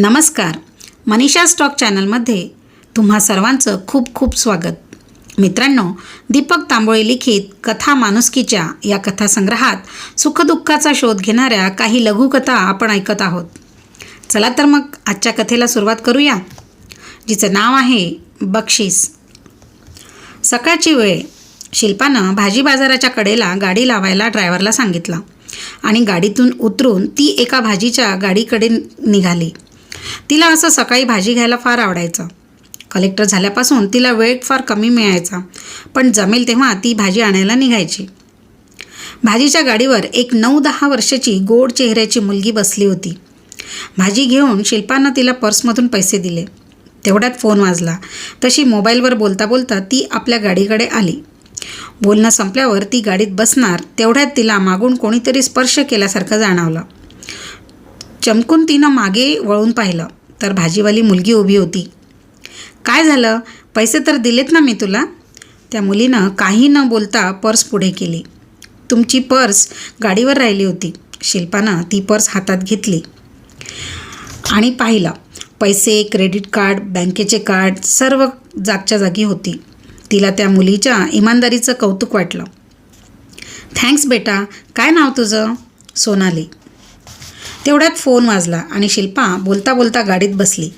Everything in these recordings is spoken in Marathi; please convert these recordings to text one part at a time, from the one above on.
नमस्कार. मनीषा स्टॉक चॅनलमध्ये तुम्हा सर्वांचं खूप खूप स्वागत. मित्रांनो दीपक तांबोळे लिखित कथा माणुसकीच्या या कथासंग्रहात सुखदुःखाचा शोध घेणाऱ्या काही लघुकथा आपण ऐकत आहोत. चला तर मग आजच्या कथेला सुरुवात करूया जिचं नाव आहे बक्षीस. सकाळची वेळ. शिल्पानं भाजी बाजाराच्या कडेला गाडी लावायला ड्रायव्हरला सांगितलं आणि गाडीतून उतरून ती एका भाजीच्या गाडीकडे निघाली. तिला असं सकाळी भाजी घ्यायला फार आवडायचं. कलेक्टर झाल्यापासून तिला वेळ फार कमी मिळायचा. पण जमेल तेव्हा ती भाजी आणायला निघायची. भाजीच्या गाडीवर एक नऊ दहा वर्षाची गोड चेहऱ्याची मुलगी बसली होती. भाजी घेऊन शिल्पानं तिला पर्समधून पैसे दिले. तेवढ्यात फोन वाजला. तशी मोबाईलवर बोलता बोलता ती आपल्या गाडीकडे आली. बोलणं संपल्यावर ती गाडीत बसणार तेवढ्यात तिला मागून कोणीतरी स्पर्श केल्यासारखं जाणवलं. चमकून तिनं मागे वळून पाहिलं. तर भाजीवाली मुलगी उभी होती. काय झालं? पैसे तर दिलेत ना मी तुला? त्या मुलीनं काही न बोलता पर्स पुढे केली. तुमची पर्स गाडीवर राहिली होती. शिल्पानं ती पर्स हातात घेतली आणि पाहिलं. पैसे क्रेडिट कार्ड बँकेचे कार्ड सर्व जागच्या जागी होती. तिला त्या मुलीच्या इमानदारीचं कौतुक वाटलं. थँक्स बेटा. काय नाव तुझं? सोनाली. तेवढ्यात फोन वाजला आणि शिल्पा बोलता बोलता गाडीत बसली.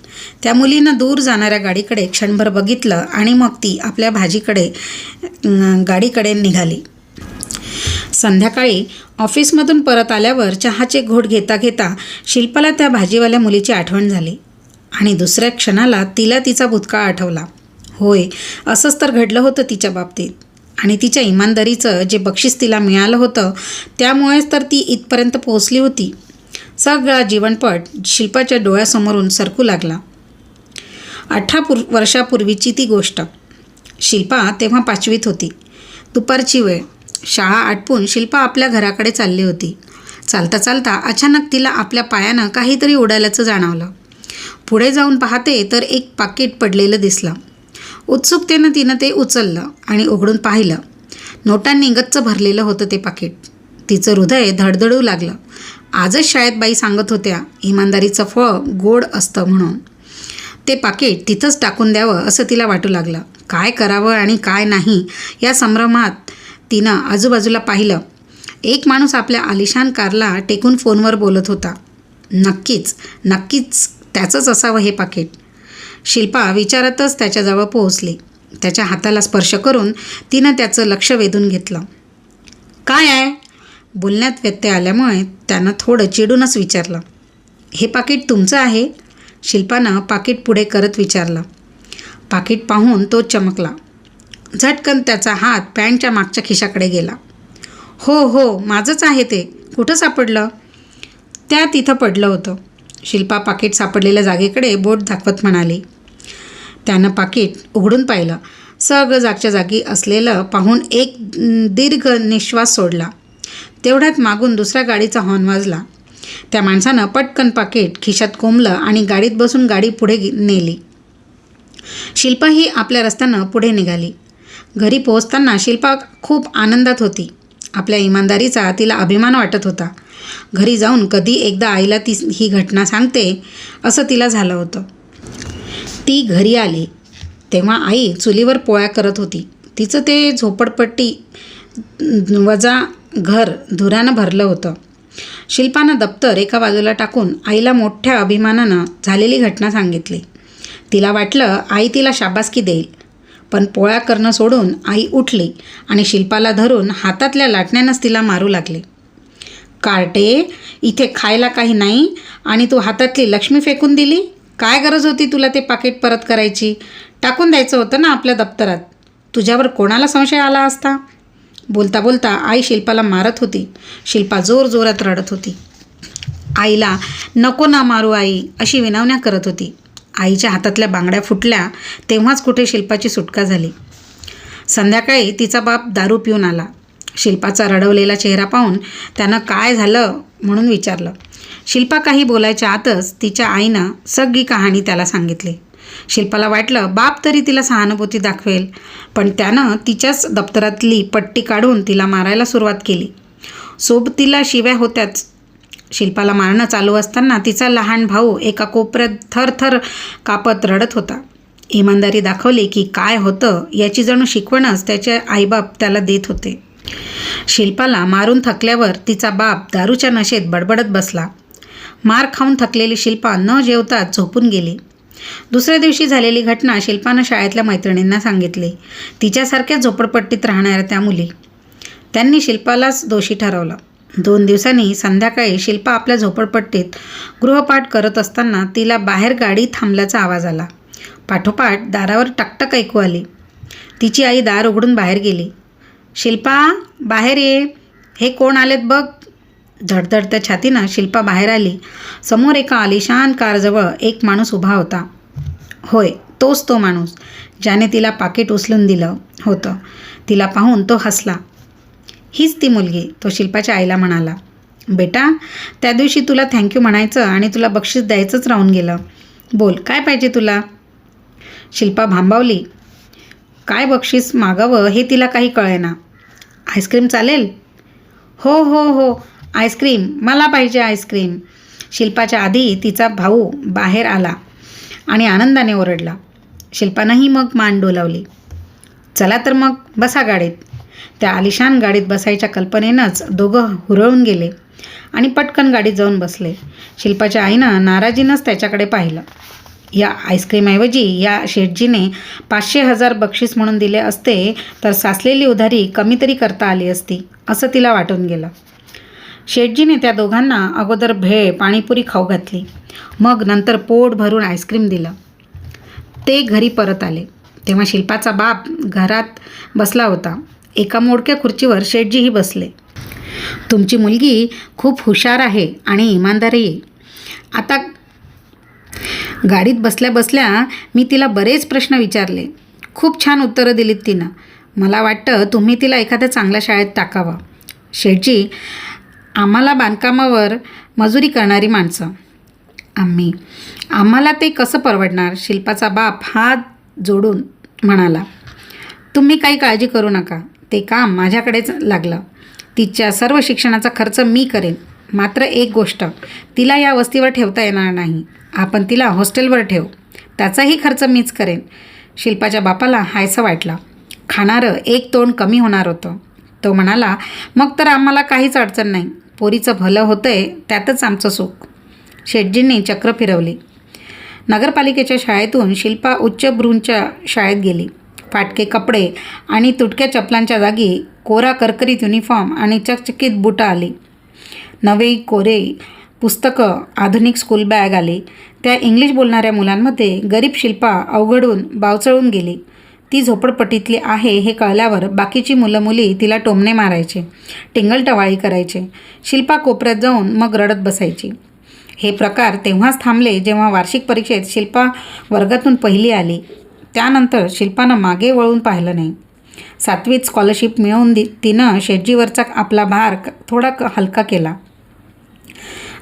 त्या मुलीनं दूर जाणाऱ्या गाडीकडे क्षणभर बघितलं आणि मग ती आपल्या भाजीकडे गाडीकडे निघाली. संध्याकाळी ऑफिसमधून परत आल्यावर चहाचे घोट घेता घेता शिल्पाला त्या भाजीवाल्या मुलीची आठवण झाली आणि दुसऱ्या क्षणाला तिला तिचा भूतकाळ आठवला. होय असंच तर घडलं होतं तिच्या बाबतीत. आणि तिच्या इमानदारीचं जे बक्षीस तिला मिळालं होतं त्यामुळेच तर ती इथपर्यंत पोहोचली होती. सगळा जीवनपट शिल्पाच्या डोळ्यासमोरून सरकू लागला. अठरा पूर वर्षापूर्वीची ती गोष्ट. शिल्पा तेव्हा पाचवीत होती. दुपारची वेळ. शाळा आटपून शिल्पा आपल्या घराकडे चालली होती. चालता चालता अचानक तिला आपल्या पायानं काहीतरी उडाल्याचं जाणवलं. पुढे जाऊन पाहते तर एक पाकिट पडलेलं दिसलं. उत्सुकतेनं तिनं ते उचललं आणि उघडून पाहिलं. नोटांनी गच्च भरलेलं होतं ते पाकिट. तिचं हृदय धडधडू लागलं. आजच शाळेत बाई सांगत होत्या इमानदारीचं फळ गोड असतं म्हणून. ते पाकिट तिथंच टाकून द्यावं असं तिला वाटू लागलं. काय करावं आणि काय नाही या संभ्रमात तिनं आजूबाजूला पाहिलं. एक माणूस आपल्या आलिशान कारला टेकून फोनवर बोलत होता. नक्कीच नक्कीच त्याचंच असावं हे पाकिट. शिल्पा विचारातच त्याच्याजवळ पोहोचली. त्याच्या हाताला स्पर्श करून तिनं त्याचं लक्ष वेधून घेतलं. काय आहे? बोलण्यात व्यत्यय आल्यामुळे त्यानं थोडं चिडूनच विचारलं. हे पाकिट तुमचं आहे? शिल्पानं पाकिट पुढे करत विचारलं. पाकिट पाहून तो चमकला. झटकन त्याचा हात पॅन्टच्या मागच्या खिशाकडे गेला. हो हो माझंच आहे ते. कुठं सापडलं? त्या तिथं पडलं होतं. शिल्पा पाकिट सापडलेल्या जागेकडे बोट दाखवत म्हणाली. त्यानं पाकिट उघडून पाहिलं. सगळं जागच्या जागी असलेलं पाहून एक दीर्घ निश्वास सोडला. तेवढ्यात मागून दुसऱ्या गाडीचा हॉर्न वाजला. त्या माणसानं पटकन पाकिट खिशात कोंबलं आणि गाडीत बसून गाडी पुढे नेली. शिल्पा ही आपल्या रस्त्यानं पुढे निघाली. घरी पोहोचताना शिल्पा खूप आनंदात होती. आपल्या इमानदारीचा तिला अभिमान वाटत होता. घरी जाऊन कधी एकदा आईला ती ही घटना सांगते असं तिला झालं होतं. ती घरी आली. तेव्हा आई चुलीवर पोळ्या करत होती. तिचं ते झोपडपट्टी वजा घर धुरानं भरलं होतं. शिल्पानं दप्तर एका बाजूला टाकून आईला मोठ्या अभिमानानं झालेली घटना सांगितली. तिला वाटलं आई तिला शाबासकी देईल. पण पोळ्या करणं सोडून आई उठली आणि शिल्पाला धरून हातातल्या लाटण्यानंच तिला मारू लागले. कार्टे इथे खायला काही नाही आणि तू हातातली लक्ष्मी फेकून दिली? काय गरज होती तुला ते पाकिट परत करायची? टाकून द्यायचं होतं ना आपल्या दप्तरात. तुझ्यावर कोणाला संशय आला असता? बोलता बोलता आई शिल्पाला मारत होती. शिल्पा जोर जोरात रडत होती. आईला नको ना मारू आई अशी विनवण्या करत होती. आईच्या हातातल्या बांगड्या फुटल्या तेव्हाच कुठे शिल्पाची सुटका झाली. संध्याकाळी तिचा बाप दारू पिऊन आला. शिल्पाचा रडवलेला चेहरा पाहून त्यानं काय झालं? म्हणून विचारलं. शिल्पा काही बोलायच्या आतच तिच्या आईनं सगळी कहाणी त्याला सांगितली. शिल्पाला वाटलं बाप तरी तिला सहानुभूती दाखवेल. पण त्यानं तिच्याच दप्तरातली पट्टी काढून तिला मारायला सुरुवात केली. सोबतीला शिव्या होत्याच. शिल्पाला मारणं चालू असताना तिचा लहान भाऊ एका कोपऱ्यात थरथर कापत रडत होता. इमानदारी दाखवली की काय होतं याची जणू शिकवणच त्याचे आईबाप त्याला देत होते. शिल्पाला मारून थकल्यावर तिचा बाप दारूच्या नशेत बडबडत बसला. मार खाऊन थकलेली शिल्पा न जेवताच झोपून गेली. दुसऱ्या दिवशी झालेली घटना शिल्पानं शाळेतल्या मैत्रिणींना सांगितली. तिच्यासारख्याच झोपडपट्टीत राहणाऱ्या त्या मुली. त्यांनी शिल्पालाच दोषी ठरवलं. दोन दिवसांनी संध्याकाळी शिल्पा आपल्या झोपडपट्टीत गृहपाठ करत असताना तिला बाहेर गाडी थांबल्याचा आवाज आला. पाठोपाठ दारावर टकटक ऐकू आली. तिची आई दार उघडून बाहेर गेली. शिल्पा बाहेर ये. हे कोण आलेत बघ? धडधडत्या छातीनं शिल्पा बाहेर आली. समोर एका आलिशान कारजवळ एक माणूस उभा होता. होय तोच तो माणूस ज्याने तिला पाकिट उचलून दिलं होतं. तिला पाहून तो हसला. हीच ती मुलगी तो शिल्पाच्या आईला म्हणाला. बेटा त्या दिवशी तुला थँक्यू म्हणायचं आणि तुला बक्षीस द्यायचंच राहून गेलं. बोल काय पाहिजे तुला? शिल्पा भांबावली. काय बक्षीस मागावं हे तिला काही कळेना. आईस्क्रीम चालेल? हो हो हो. आईस्क्रीम. मला पाहिजे आईस्क्रीम. शिल्पाच्या आधी तिचा भाऊ बाहेर आला आणि आनंदाने ओरडला. शिल्पानंही मग मान डोलावली. चला तर मग बसा गाडीत. त्या आलिशान गाडीत बसायच्या कल्पनेनंच दोघं हुरळून गेले आणि पटकन गाडीत जाऊन बसले. शिल्पाच्या आईनं नाराजीनंच त्याच्याकडे पाहिलं. या आईस्क्रीमऐवजी या शेठजीने पाचशे हजार बक्षीस म्हणून दिले असते तर साचलेली उधारी कमी तरी करता आली असती असं तिला वाटून गेलं. शेठजीने त्या दोघांना अगोदर भेळ पाणीपुरी खाऊ घातली. मग नंतर पोट भरून आईस्क्रीम दिलं. ते घरी परत आले. तेव्हा शिल्पाचा बाप घरात बसला होता. एका मोडक्या खुर्चीवर शेठजीही बसले. तुमची मुलगी खूप हुशार आहे आणि इमानदारही आहे. आता गाडीत बसल्या बसल्या मी तिला बरेच प्रश्न विचारले. खूप छान उत्तरं दिलीत तिनं. मला वाटतं तुम्ही तिला एखाद्या चांगल्या शाळेत टाकावा. शेठजी आम्हाला बांधकामावर मजुरी करणारी माणसं. आम्ही. आम्हाला ते कसं परवडणार? शिल्पाचा बाप हात जोडून म्हणाला तुम्ही काही काळजी करू नका. ते काम माझ्याकडेच लागलं. तिच्या सर्व शिक्षणाचा खर्च मी करेन. मात्र एक गोष्ट तिला या वस्तीवर ठेवता येणार नाही. आपण तिला हॉस्टेलवर ठेव. त्याचाही खर्च मीच करेन. शिल्पाच्या बापाला हायसं वाटलं. खाणारं एक तोंड कमी होणार होतं. तो म्हणाला मग तर आम्हाला काहीच अडचण नाही. पोरीचं भलं होतं आहे त्यातच आमचं सुख. शेटजींनी चक्र फिरवली. नगरपालिकेच्या शाळेतून शिल्पा उच्चभ्रूंच्या शाळेत गेली. फाटके कपडे आणि तुटक्या चपलांच्या जागी कोरा करकरीत युनिफॉर्म आणि चकचकीत बुटं आली. नवे कोरे पुस्तकं आधुनिक स्कूल बॅग आली. त्या इंग्लिश बोलणाऱ्या मुलांमध्ये गरीब शिल्पा अवघडून बावचळून गेली. ती झोपडपट्टीतली आहे हे कळल्यावर बाकीची मुलं मुली तिला टोमणे मारायचे टिंगलटवाळी करायचे शिल्पा कोपऱ्यात जाऊन मग रडत बसायची. हे प्रकार तेव्हाच थांबले जेव्हा वार्षिक परीक्षेत शिल्पा वर्गातून पहिली आली. त्यानंतर शिल्पानं मागे वळून पाहिलं नाही. सातवीत स्कॉलरशिप मिळवून दि तिनं शेटजीवरचा आपला भार थोडा क- हलका केला.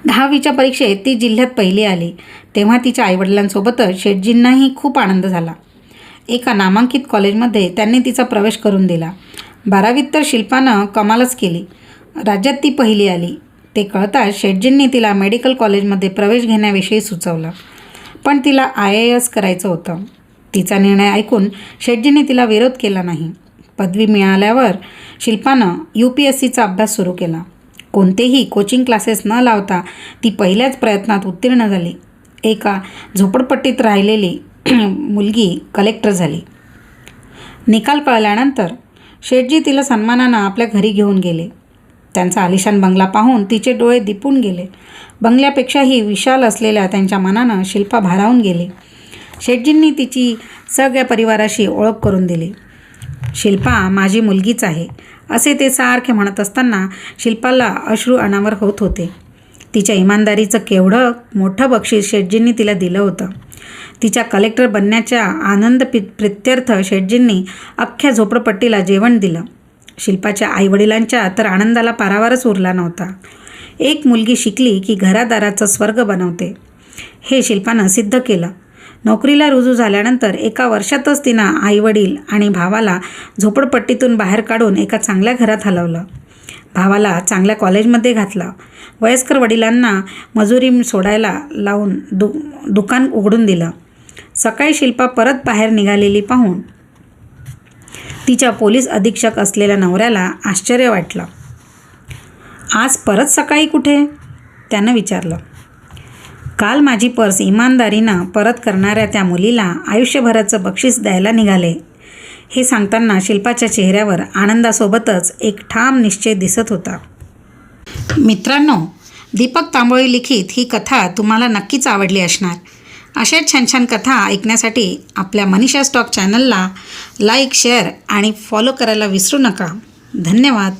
दहावीच्या परीक्षेत ती जिल्ह्यात पहिली आली. तेव्हा तिच्या आईवडिलांसोबतच शेटजींनाही खूप आनंद झाला. एका नामांकित कॉलेजमध्ये त्यांनी तिचा प्रवेश करून दिला. बारावीत तर शिल्पानं कमालच केली. राज्यात ती पहिली आली. ते कळताच शेटजींनी तिला मेडिकल कॉलेजमध्ये प्रवेश घेण्याविषयी सुचवलं. पण तिला आय ए एस करायचं होतं. तिचा निर्णय ऐकून शेटजींनी तिला विरोध केला नाही. पदवी मिळाल्यावर शिल्पानं यू पी एस सीचा अभ्यास सुरू केला. कोणतेही कोचिंग क्लासेस न लावता ती पहिल्याच प्रयत्नात उत्तीर्ण झाली. एका झोपडपट्टीत राहिलेली मुलगी कलेक्टर झाली. निकाल कळल्यानंतर शेठजी तिला सन्मानानं आपल्या घरी घेऊन गेले. त्यांचा आलिशान बंगला पाहून तिचे डोळे दिपून गेले. बंगल्यापेक्षाही विशाल असलेल्या त्यांच्या मनानं शिल्पा भारावून गेली. शेठजींनी तिची सगळ्या परिवाराशी ओळख करून दिली. शिल्पा माझी मुलगीच आहे असे ते सारखे म्हणत असताना शिल्पाला अश्रू अनावर होत होते. तिच्या इमानदारीचं केवढं मोठं बक्षीस शेटजींनी तिला दिलं होतं. तिच्या कलेक्टर बनण्याच्या आनंद पि प्रित्यर्थ शेटजींनी अख्ख्या झोपडपट्टीला जेवण दिलं. शिल्पाच्या आईवडिलांच्या तर आनंदाला पारावारच उरला नव्हता. एक मुलगी शिकली की घरादाराचं स्वर्ग बनवते. हे शिल्पानं सिद्ध केलं. नोकरीला रुजू झाल्यानंतर एका वर्षातच तिनं आईवडील आणि भावाला झोपडपट्टीतून बाहेर काढून एका चांगल्या घरात हलवलं. भावाला चांगल्या कॉलेजमध्ये घातला. वयस्कर वडिलांना मजुरी सोडायला लावून दु दुकान उघडून दिलं. सकाळी शिल्पा परत बाहेर निघालेली पाहून तिच्या पोलीस अधीक्षक असलेल्या नवऱ्याला आश्चर्य वाटलं. आज परत सकाळी कुठे? त्यानं विचारलं. काल माझी पर्स इमानदारीनं परत करणाऱ्या त्या मुलीला आयुष्यभराचं बक्षीस द्यायला निघाले. हे सांगताना शिल्पाच्या चेहऱ्यावर आनंदासोबतच एक ठाम निश्चय दिसत होता. मित्रांनो दीपक तांबोळी लिखित ही कथा तुम्हाला नक्कीच आवडली असणार. अशाच छान छान कथा ऐकण्यासाठी आपल्या मनीषा स्टॉक चॅनलला लाईक शेअर आणि फॉलो करायला विसरू नका. धन्यवाद.